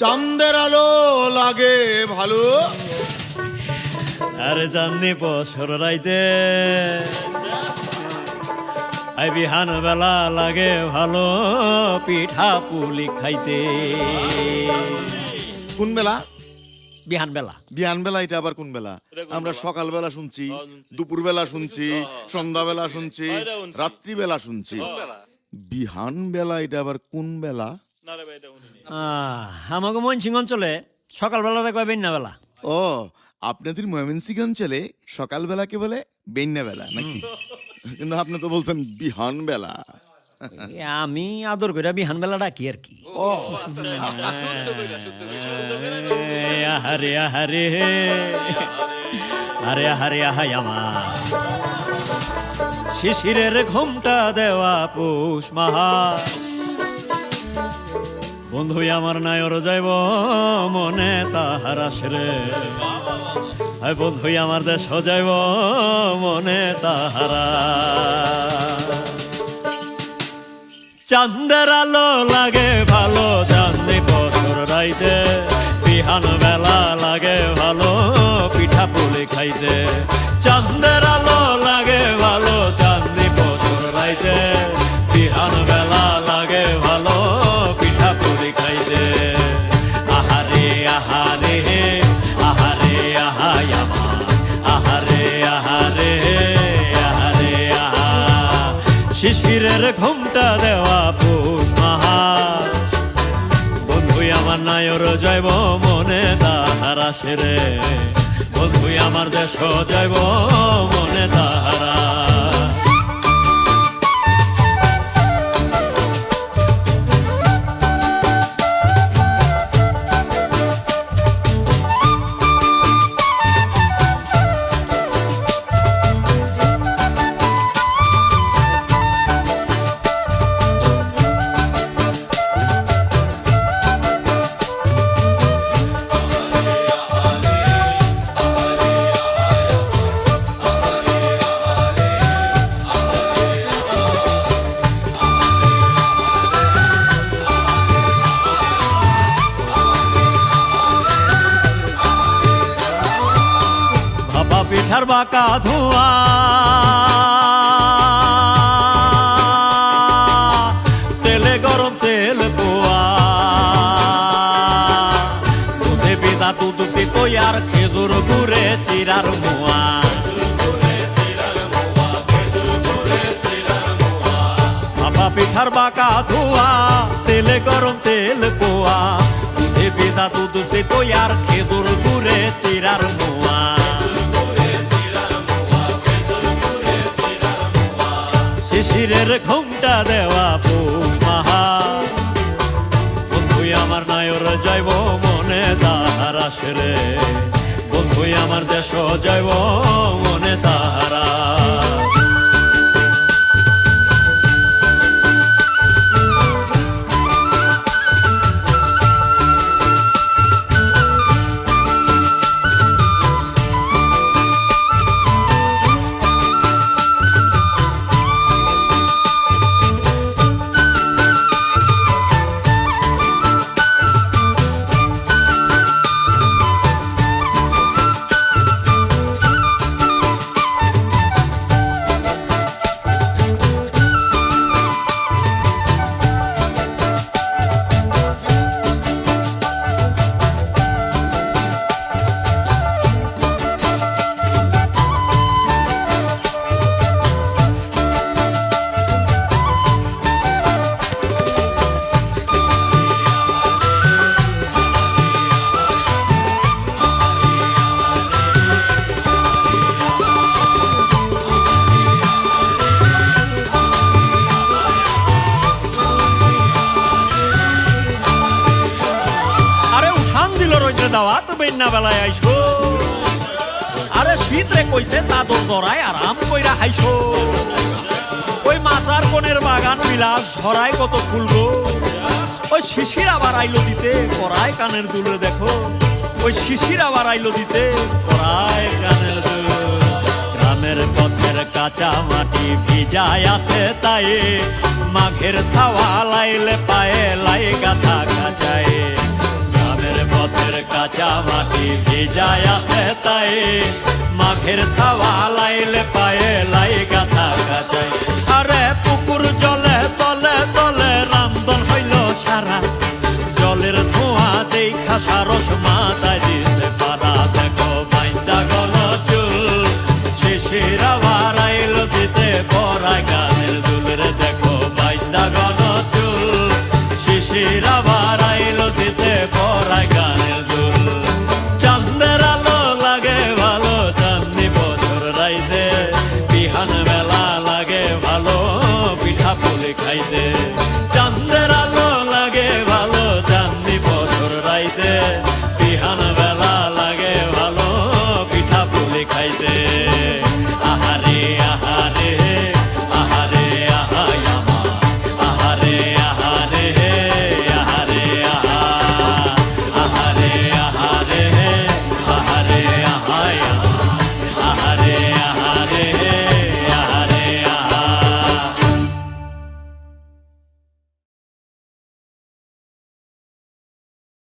চান্দের আলো লাগে ভালো। আরে চাঁদনি বছর রাইতে। আই বিহান বেলা লাগে ভালো পিঠা পুলি খাইতে। কোন বেলা? বিহান বেলা। বিহান বেলা এটা আবার কোন বেলা? আমরা সকাল বেলা শুনছি দুপুর বেলা শুনছি সন্ধ্যা বেলা শুনছি রাত্রি বেলা শুনছি। বিহান বেলা এটা আবার কোন বেলা? আমাকে মনসিং অঞ্চলে সকালবেলাটা কয় বেন্যা বেলা ও আপনাদের ময়মনসিংহ অঞ্চলে সকাল বেলাকে বলে বেন্যা বেলা নাকি? কিন্তু আপনি তো বলছেন বিহান বেলা আমি আদর করে বিহান বেলা ডাকি আর কি। আহারে আহারে। আরে আহারে আহাই আমার। শিশিরের ঘুমটা দেওয়া পৌষ মাস বন্ধু আমার নায়র যাইব মনে তাহার আসরে বন্ধু আমার দেশ যাইব মনে তাহারা চান্দের আলো লাগে ভালো, চাঁদনি বছর রাইতে বিহান বেলা লাগে ভালো, পিঠা পুলি খাইতে চান্দের আলো শিশিরের ঘুমটা দেওয়া পুষ মাহাস বন্ধুই আমার নায়র যাইব মনে তাহারা সেরে বন্ধুই আমার দেশ যাইব মনে তাহারা ভাপা পিঠার বাঁকা তেলে গরম তেল পোয়া। দুধে ভিজা দুধ তৈয়ার খেজুর গুড়ে চিরার মোয়া। পিঠার বাঁকা ধোঁয়া তেলে গরম তেল পোয়া। দুধে ভিজা দুধ সে তৈয়ার খেজুর গুড়ে শিশিরের ঘুমটা দেওয়া পৌষ মাহা বন্ধুই আমার নায়র যাইব মনে তাহারা সেরে বন্ধুই আমার দেশ যাইব মনে তাহারা রইদ্রে দাওয়াত বেন্না বেলায় আইসো। আরে শীত রে কইছে চাদর জড়াই আরাম কইরা হাইসো ওই মাচার কোণের বাগান বিলাস ঝরাই কত ফুলগো ওই শিশির আবার আইলো দিতে, করায় কানের দুলে, দেখো। ওই শিশির আবার আইলো দিতে, করায় কানের দুল। গ্রামের পথের কাঁচা মাটি ভিজায় আছে তাই মাঘের ছাওয়া লাইলে পায়ে লাই গাথা কাচায় পথের কাঁচা মাটি ভিজায় আছে তাই। মাঘের ছাওয়া লাইলে পায়ে লাই গাথা কাচাই আরে পুকুর জলে তলে তলে রান্দন হইল সারা। জলের ধোঁয়া দেখা সারস মাথায় দিছে পারা দেখো বাইন্দা গল চুল শিশির আবার আইল দিতে পড়া গানের দুলরে। দেখো বাইন্দা গল চুল শিশির খাইতে